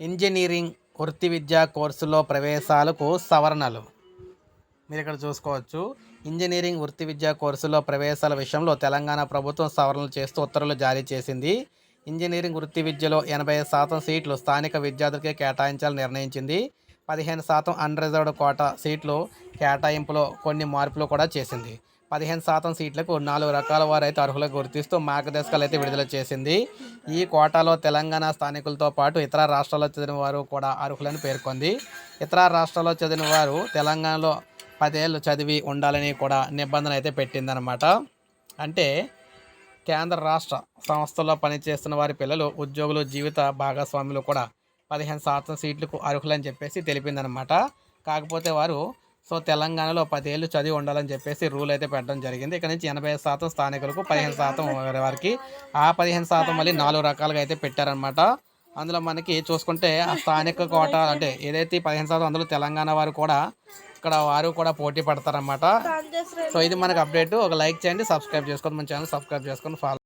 Engineering వృత్తి విద్యా కోర్సులో ప్రవేశాలకు సవరణలు. మీరు ఇక్కడ చూసుకోవచ్చు. ఇంజనీరింగ్ వృత్తి విద్యా కోర్సులో ప్రవేశాల విషయంలో తెలంగాణ ప్రభుత్వం సవరణలు చేస్తూ ఉత్తర్వులు జారీ చేసింది. ఇంజనీరింగ్ వృత్తి విద్యలో ఎనభై శాతం సీట్లు స్థానిక విద్యార్థులకే కేటాయించాలని నిర్ణయించింది. పదిహేను శాతం అన్రిజర్వ్డ్ కోటా సీట్లు కేటాయింపులో కొన్ని మార్పులు కూడా చేసింది. పదిహేను శాతం సీట్లకు నాలుగు రకాల వారు అయితే అర్హులకు గుర్తిస్తూ మార్గదర్శకాలు అయితే విడుదల చేసింది. ఈ కోటాలో తెలంగాణ స్థానికులతో పాటు ఇతర రాష్ట్రాల్లో చదివిన వారు కూడా అర్హులని పేర్కొంది. ఇతర రాష్ట్రాల్లో చదివిన వారు తెలంగాణలో పదేళ్ళు చదివి ఉండాలని కూడా నిబంధన అయితే పెట్టిందనమాట అంటే కేంద్ర రాష్ట్ర సంస్థల్లో పనిచేస్తున్న వారి పిల్లలు ఉద్యోగులు జీవిత భాగస్వాములు కూడా పదిహేను శాతం సీట్లకు అర్హులని చెప్పేసి తెలిపిందనమాట కాకపోతే వారు సో తెలంగాణలో పదేళ్ళు చదివి ఉండాలని చెప్పేసి రూల్ అయితే పెట్టడం జరిగింది. ఇక్కడ నుంచి ఎనభై శాతం స్థానికులకు పదిహేను శాతం వేరే వారికి. ఆ పదిహేను శాతం మళ్ళీ నాలుగు రకాలుగా అయితే పెట్టారనమాట అందులో మనకి చూసుకుంటే ఆ స్థానిక కోట అంటే ఏదైతే పదిహేను శాతం అందులో తెలంగాణ వారు కూడా ఇక్కడ వారు కూడా పోటీ పడతారన్నమాట. సో ఇది మనకు అప్డేట్ ఒక లైక్ చేయండి సబ్స్క్రైబ్ చేసుకోండి. మన ఛానల్ సబ్స్క్రైబ్ చేసుకొని ఫాలో